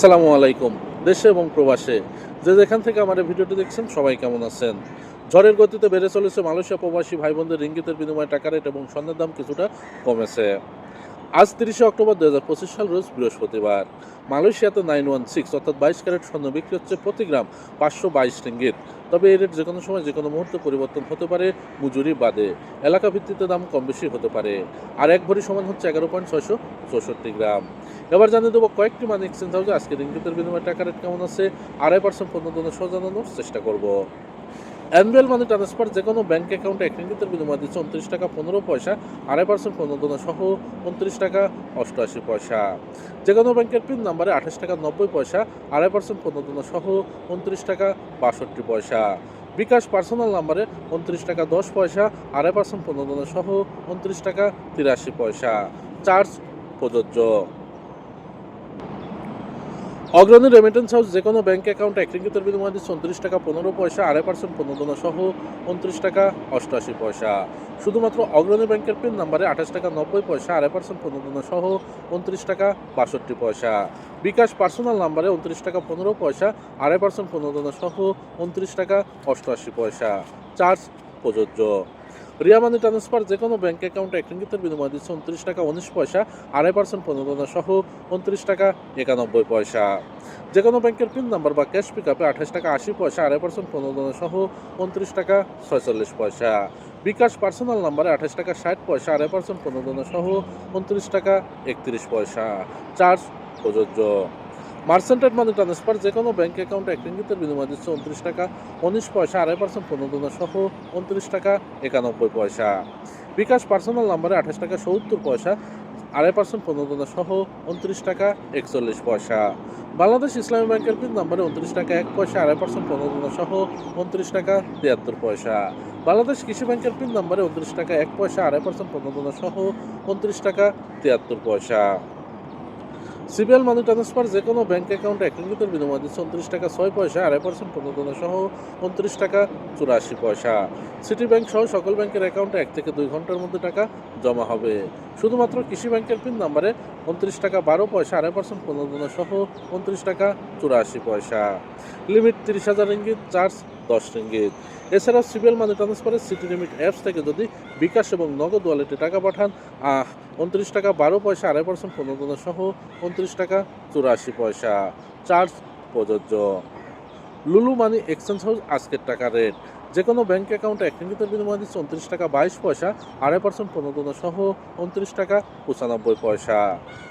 আসসালামু আলাইকুম, দেশে এবং প্রবাসে। যে যেখান থেকে আমাদের ভিডিওটি দেখছেন, সবাই কেমন আছেন? ঝড়ের গতিতে বেড়ে চলেছে মালয়েশিয়া প্রবাসী ভাই বোনদের রিঙ্গিতের বিনিময়ে টাকা রেট এবং স্বর্ণের দাম কিছুটা কমেছে। আজ তিরিশে অক্টোবর দু হাজার পঁচিশ সাল রোজ বৃহস্পতিবার। মালয়েশিয়াতে নাইন ওয়ান সিক্স অর্থাৎ বাইশ ক্যারেট স্বর্ণ বিক্রি হচ্ছে প্রতি গ্রাম পাঁচশো বাইশ রিঙ্গিত। তবে এই রেট যে কোনো সময় যে কোনো মুহূর্তে পরিবর্তন হতে পারে, মজুরি বাদে। এলাকা ভিত্তিতে দাম কম বেশি হতে পারে। আর এক ভরি সমান হচ্ছে এগারো পয়েন্ট ছয়শো চৌষট্টি গ্রাম। এবার জানিয়ে দেবো কয়েকটি মানি এক্সচেঞ্জ হাউসে আজকে রিঙ্গিতের বিনিময়ে টাকা রেট কেমন আছে, আড়াই পার্সেন্ট পর্যন্ত সহ জানানোর চেষ্টা করব। অ্যানুয়াল মানি ট্রান্সফার যে কোনো ব্যাঙ্ক অ্যাকাউন্টে এক রিঙ্গিতের বিনিময় দিচ্ছে উনত্রিশ টাকা পনেরো পয়সা, আড়াই পার্সেন্ট পণ্য সহ উনত্রিশ টাকা অষ্টআশি পয়সা। যে কোনো ব্যাংকের পিন নাম্বারে আঠাশ টাকা নব্বই পয়সা, আড়াই পার্সেন্ট পণ্য সহ উনত্রিশ টাকা বাষট্টি পয়সা। বিকাশ পার্সোনাল নাম্বারে উনত্রিশ টাকা দশ পয়সা, আড়াই পার্সেন্ট পণ্য সহ উনত্রিশ টাকা তিরাশি পয়সা। চার্জ প্রযোজ্য। অগ্রণী রেমিটেন্স হাউস যে কোনো ব্যাঙ্ক অ্যাকাউন্ট এক রিঙ্গিতের বিনিময়ে দিচ্ছে উনত্রিশ টাকা পনেরো পয়সা, আড়াই পার্সেন্ট প্রণোদনা সহ উনত্রিশ টাকা অষ্টআশি পয়সা। শুধুমাত্র অগ্রণী ব্যাংকের পিন নাম্বারে আঠাশ টাকা নব্বই পয়সা, আড়াই পার্সেন্ট প্রণোদনা সহ উনত্রিশ টাকা বাষট্টি পয়সা। বিকাশ পার্সোনাল নাম্বারে উনত্রিশ টাকা পনেরো পয়সা, আড়াই পার্সেন্ট প্রণোদনা সহ উনত্রিশ টাকা অষ্টআশি পয়সা। চার্জ প্রযোজ্য। রিয়া মানি ট্রান্সফার যে কোনো ব্যাঙ্ক অ্যাকাউন্টে এক রিঙ্গিতের বিনিময় দিচ্ছে উনত্রিশ টাকা, উনিশ পয়সা, আড়াই পার্সেন্ট প্রণোদনা সহ উনত্রিশ টাকা, একানব্বই পয়সা। যে কোনো ব্যাংকের পিন নাম্বার বা ক্যাশ পিক আপে আঠাশ টাকা, আশি পয়সা, আড়াই পার্সেন্ট প্রণোদনা সহ উনত্রিশ টাকা, ছয়চল্লিশ পয়সা। বিকাশ পার্সোনাল নাম্বারে আঠাশ টাকা, ষাট পয়সা, আড়াই পার্সেন্ট প্রণোদনা সহ উনত্রিশ টাকা, একত্রিশ পয়সা। চার্জ প্রযোজ্য। মার্সেন্টেড মানি ট্রান্সফার যে কোনো ব্যাঙ্ক অ্যাকাউন্টে এক রিঙ্গিতের বিনিময় দিচ্ছে উনত্রিশ টাকা, উনিশ পয়সা, আড়াই পার্সেন্ট প্রণোদনা সহ উনত্রিশ টাকা, একানব্বই পয়সা। বিকাশ পার্সোনাল নাম্বারে আঠাশ টাকা, সত্তর পয়সা, আড়াই পার্সেন্ট প্রণোদনা সহ উনত্রিশ টাকা, একচল্লিশ পয়সা। বাংলাদেশ ইসলামী ব্যাংকের পিন নাম্বারে উনত্রিশ টাকা, এক পয়সা, আড়াই পার্সেন্ট প্রণোদনা সহ উনত্রিশ টাকা, তিয়াত্তর পয়সা। বাংলাদেশ কৃষি ব্যাংকের পিন নাম্বারে উনত্রিশ টাকা, এক পয়সা, আড়াই পার্সেন্ট প্রণোদনা সহ উনত্রিশ টাকা, তিয়াত্তর পয়সা। সিবিএল মানি ট্রান্সফার যে কোনো ব্যাঙ্ক অ্যাকাউন্টে এক রিঙ্গিতের বিনিময় দিচ্ছে উনত্রিশ টাকা ছয় পয়সা, আড়াই পার্সেন্ট প্রণোদনা সহ উনত্রিশ টাকা চুরাশি পয়সা। সিটি ব্যাংক সহ সকল ব্যাংকের অ্যাকাউন্টে এক থেকে দুই ঘণ্টার মধ্যে টাকা জমা হবে। শুধুমাত্র কৃষি ব্যাংকের পিন নাম্বারে উনত্রিশ টাকা বারো পয়সা, আড়াই পার্সেন্ট প্রণোদনা সহ উনত্রিশ টাকা চুরাশি পয়সা। লিমিট তিরিশ হাজার রিঙ্গিত চার্জ দশ রিঙ্গিত। এছাড়াও সিবিএল মানি ট্রান্সফারের সিটি লিমিট অ্যাপস থেকে যদি বিকাশ এবং নগদ ওয়ালেটে টাকা পাঠান উনত্রিশ টাকা, বারো পয়সা, আড়াই পার্সেন্ট প্রণোদনা সহ উনত্রিশ টাকা, চুরাশি পয়সা। চার্জ প্রযোজ্য। লুলু মানি এক্সচেঞ্জ হাউস আজকের টাকা রেট যে কোনো ব্যাঙ্ক অ্যাকাউন্টে এক রিঙ্গিতের বিনিময় দিচ্ছে উনত্রিশ টাকা বাইশ পয়সা, আড়াই পার্সেন্ট প্রণোদনা সহ উনত্রিশ টাকা পঁচানব্বই পয়সা।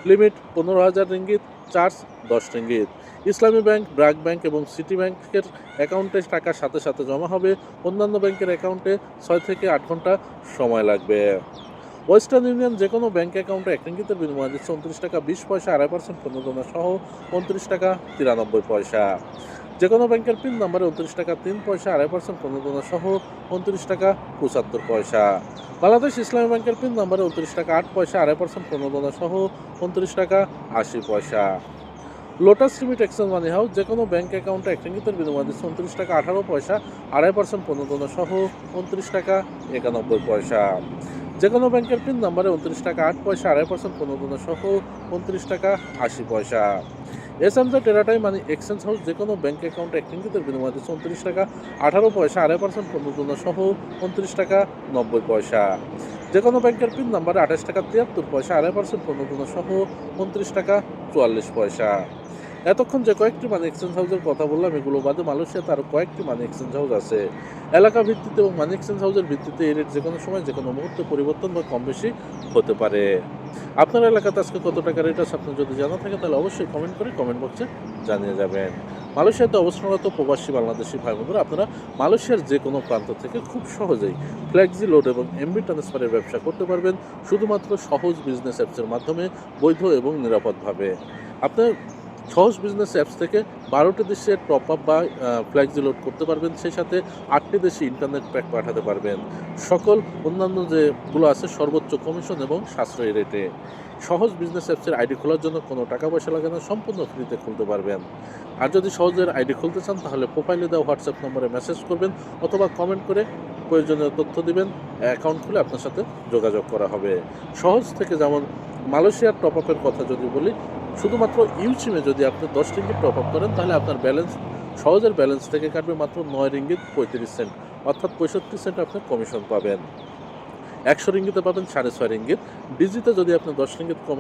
লিমিট পনেরো হাজার রিঙ্গিত, চার্জ দশ ringgit. Islami bank, BRAC bank এবং সিটি ব্যাংকের অ্যাকাউন্টে টাকার সাথে সাথে জমা হবে। অন্যান্য ব্যাংকের অ্যাকাউন্টে ছয় থেকে আট ঘণ্টা সময় লাগবে। ওয়েস্টার্ন ইউনিয়ন যে কোনো ব্যাঙ্ক অ্যাকাউন্টে এক রিঙ্গিতের বিনিময় দিচ্ছে উনত্রিশ টাকা, বিশ পয়সা, আড়াই পার্সেন্ট প্রণোদনা সহ উনত্রিশ টাকা, তিরানব্বই পয়সা। যে কোনো ব্যাংকের পিন নাম্বারে উনত্রিশ টাকা, তিন পয়সা, আড়াই পার্সেন্ট প্রণোদনা সহ উনত্রিশ টাকা, পঁচাত্তর পয়সা। বাংলাদেশ ইসলামী ব্যাংকের পিন নাম্বারে উনত্রিশ টাকা, আট পয়সা, আড়াই পার্সেন্ট প্রণোদনা সহ উনত্রিশ টাকা, আশি পয়সা। Lotus limit exchange money house যে কোনো ব্যাঙ্ক অ্যাকাউন্টে এক রিঙ্গিতের বিনিময় দিচ্ছে উনত্রিশ টাকা, আঠারো পয়সা, আড়াই পার্সেন্ট প্রণোদনা সহ উনত্রিশ টাকা, একানব্বই পয়সা। যে কোনো ব্যাংকের পিন নাম্বারে উনত্রিশ টাকা, আট পয়সা, আড়াই পার্সেন্ট প্রণোদনা সহ উনত্রিশ টাকা, আশি পয়সা। এস টেরাটাইম মানে মানি এক্সচেঞ্জ হাউস যে কোনো ব্যাঙ্ক অ্যাকাউন্টে এক বিনিময় দিচ্ছে উনত্রিশ টাকা, আঠারো পয়সা, আড়াই পার্সেন্ট পণ্য সহ উনত্রিশ টাকা, নব্বই পয়সা। যে কোনো ব্যাংকের পিন নাম্বারে আঠাশ টাকা, তিয়াত্তর পয়সা, আড়াই পার্সেন্ট পণ্য সহ উনত্রিশ টাকা, চুয়াল্লিশ পয়সা। এতক্ষণ যে কয়েকটি মানি এক্সচেঞ্জ হাউসের কথা বললাম, এগুলো বাদে মালয়েশিয়াতে আরও কয়েকটি মানি এক্সচেঞ্জ হাউস আছে। এলাকা ভিত্তিতে এবং মানি এক্সচেঞ্জ হাউসের ভিত্তিতে এই রেট যে কোনো সময় যে কোনো মুহূর্তে পরিবর্তন বা কম বেশি হতে পারে। আপনার এলাকাতে আজকে কত টাকা রেট আছে আপনার যদি জানা থাকে তাহলে অবশ্যই কমেন্ট করে কমেন্ট বক্সে জানিয়ে যাবেন। মালয়েশিয়াতে অবস্থানরত প্রবাসী বাংলাদেশি ভাই বোনেরা আপনারা মালয়েশিয়ার যে কোনো প্রান্ত থেকে খুব সহজেই ফ্ল্যাক্সি লোড এবং এমবি ট্রান্সফারের ব্যবসা করতে পারবেন, শুধুমাত্র সহজ বিজনেস অ্যাপসের মাধ্যমে বৈধ এবং নিরাপদভাবে। আপনার সহজ বিজনেস অ্যাপস থেকে বারোটি দেশে টপ আপ বা ফ্ল্যাক্সি লোড করতে পারবেন, সেই সাথে আটটি দেশে ইন্টারনেট প্যাক পাঠাতে পারবেন। সকল অন্যান্য যেগুলো আছে সর্বোচ্চ কমিশন এবং সাশ্রয়ী রেটে সহজ বিজনেস অ্যাপসের আইডি খোলার জন্য কোনো টাকা পয়সা লাগে না, সম্পূর্ণ ফ্রিতে খুলতে পারবেন। আর যদি সহজের আইডি খুলতে চান, তাহলে প্রোফাইলে দেওয়া হোয়াটসঅ্যাপ নম্বরে মেসেজ করবেন অথবা কমেন্ট করে প্রয়োজনীয় তথ্য দিবেন অ্যাকাউন্ট খুলে আপনার সাথে যোগাযোগ করা হবে। সহজ থেকে যেমন মালয়েশিয়ার টপ আপের কথা যদি বলি, শুধুমাত্র ইউচিমে যদি আপনি দশ রিঙ্গিত টপ আপ করেন, তাহলে আপনার ব্যালেন্স সহজের ব্যালেন্স থেকে কাটবে মাত্র নয় রিঙ্গিত পঁয়ত্রিশ সেন্ট অর্থাৎ পঁয়ষট্টি সেন্ট আপনি কমিশন পাবেন। একশো রিঙ্গিতে পাবেন, সাড়ে ছয় রিঙ্গিত। ডিজিতে যদি আপনি দশ রিঙ্গিত কম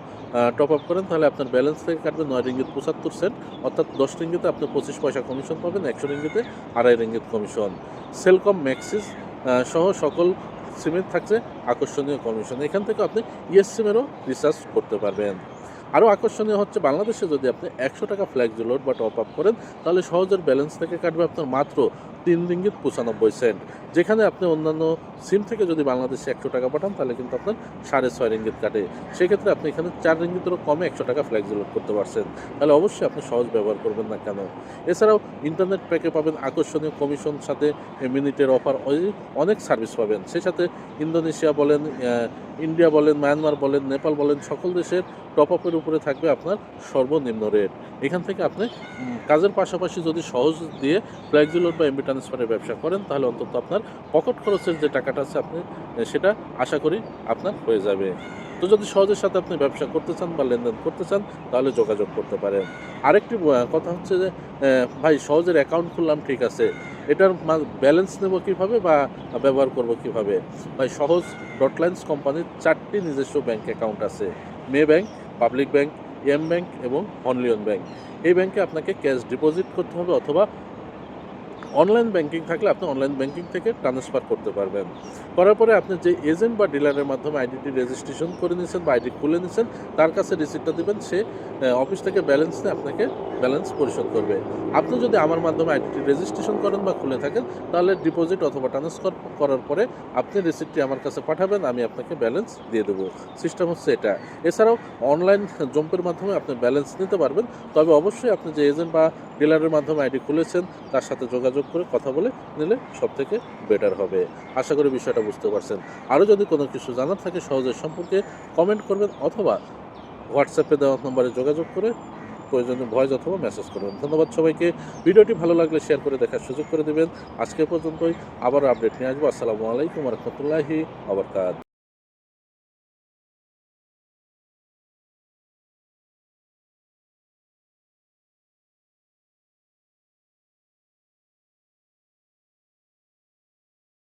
টপ আপ করেন, তাহলে আপনার ব্যালেন্স থেকে কাটবে নয় রিঙ্গিত পঁচাত্তর সেন্ট অর্থাৎ দশ রিঙ্গিতে আপনি পঁচিশ পয়সা কমিশন পাবেন, একশো রিঙ্গিতে আড়াই রিঙ্গিত কমিশন সেলকম ম্যাক্সিস সহ সকল সিমের থাকছে, আকর্ষণীয় কমিশন এখান থেকে আপনি ইয়েস সিমেরও রিচার্জ করতে পারবেন। আরও আকর্ষণীয় হচ্ছে বাংলাদেশে যদি আপনি একশো টাকা ফ্ল্যাগ লোড বা টপ আপ করেন, তাহলে সহজের ব্যালেন্স থেকে কাটবে আপনার মাত্র তিন রিঙ্গিত পঁচানব্বই সেন্ট যেখানে আপনি অন্যান্য সিম থেকে যদি বাংলাদেশে একশো টাকা পাঠান, তাহলে কিন্তু আপনার সাড়ে ছয় রিঙ্গিত কাটে। সেক্ষেত্রে আপনি এখানে চার রিঙ্গিতেরও কমে একশো টাকা ফ্ল্যাগ লোড করতে পারছেন। তাহলে অবশ্যই আপনি সহজ ব্যবহার করবেন না কেন? এছাড়াও ইন্টারনেট প্যাকে পাবেন আকর্ষণীয় কমিশন সাথে মিনিটের অফার অনেক সার্ভিস পাবেন। সেই সাথে ইন্দোনেশিয়া বলেন ইন্ডিয়া বলেন মায়ানমার বলেন নেপাল বলেন, সকল দেশের টপ আপের উপরে থাকবে আপনার সর্বনিম্ন রেট এখান থেকে আপনি কাজের পাশাপাশি যদি সহজ দিয়ে ফ্ল্যাক্সিলোড বা এমবি ট্রান্সফারের ব্যবসা করেন, তাহলে অন্তত আপনার পকেট খরচের যে টাকাটা আছে আপনি সেটা আশা করি আপনার হয়ে যাবে। তো যদি সহজের সাথে আপনি ব্যবসা করতে চান বা লেনদেন করতে চান, তাহলে যোগাযোগ করতে পারেন। আরেকটি কথা হচ্ছে যে ভাই, সহজের অ্যাকাউন্ট খুললাম, ঠিক আছে। এটার ব্যালেন্স নেব কীভাবে বা ব্যবহার করব কীভাবে? ভাই, সহজ ডটলাইন্স কোম্পানির চারটি নিজস্ব ব্যাংক অ্যাকাউন্ট আছে। Maybank public bank M bank এবং অনলিয়ন ব্যাংক এই ব্যাংকে আপনাকে ক্যাশ ডিপোজিট করতে হবে অথবা অনলাইন ব্যাংকিং থাকলে আপনি অনলাইন ব্যাংকিং থেকে ট্রান্সফার করতে পারবেন। করার পরে আপনি যে এজেন্ট বা ডিলারের মাধ্যমে আইডিটি রেজিস্ট্রেশন করে নিয়েছেন বা আইডি খুলে নিয়েছেন, তার কাছে রিসিপ্টটা দিবেন, সে অফিস থেকে ব্যালেন্স নিয়ে আপনাকে ব্যালেন্স পরিশোধ করবে। আপনি যদি আমার মাধ্যমে আইডিটি রেজিস্ট্রেশন করেন বা খুলে থাকেন, তাহলে ডিপোজিট অথবা ট্রান্সফার করার পরে আপনি রিসিপ্টটি আমার কাছে পাঠাবেন, আমি আপনাকে ব্যালেন্স দিয়ে দেবো। সিস্টেম হচ্ছে এটা। এছাড়াও অনলাইন জম্পের মাধ্যমে আপনি ব্যালেন্স নিতে পারবেন। তবে অবশ্যই আপনি যে এজেন্ট বা ডিলারের মাধ্যমে আইডি খুলেছেন, তার সাথে যোগাযোগ করে কথা বলে নিলে সব থেকে বেটার হবে। আশা করি বিষয়টা বুঝতে পারছেন। আরও যদি কোনো কিছু জানার থাকে সহজের সম্পর্কে কমেন্ট করবেন অথবা হোয়াটসঅ্যাপে দেওয়া নম্বরে যোগাযোগ করে প্রয়োজনে ভয়েস অথবা মেসেজ করবেন। ধন্যবাদ সবাইকে। ভিডিওটি ভালো লাগলে শেয়ার করে দেখার সুযোগ করে দেবেন। আজকে পর্যন্তই আবার আপডেট নিয়ে আসব। আসসালামু আলাইকুম রহমতুল্লাহি আবরকাত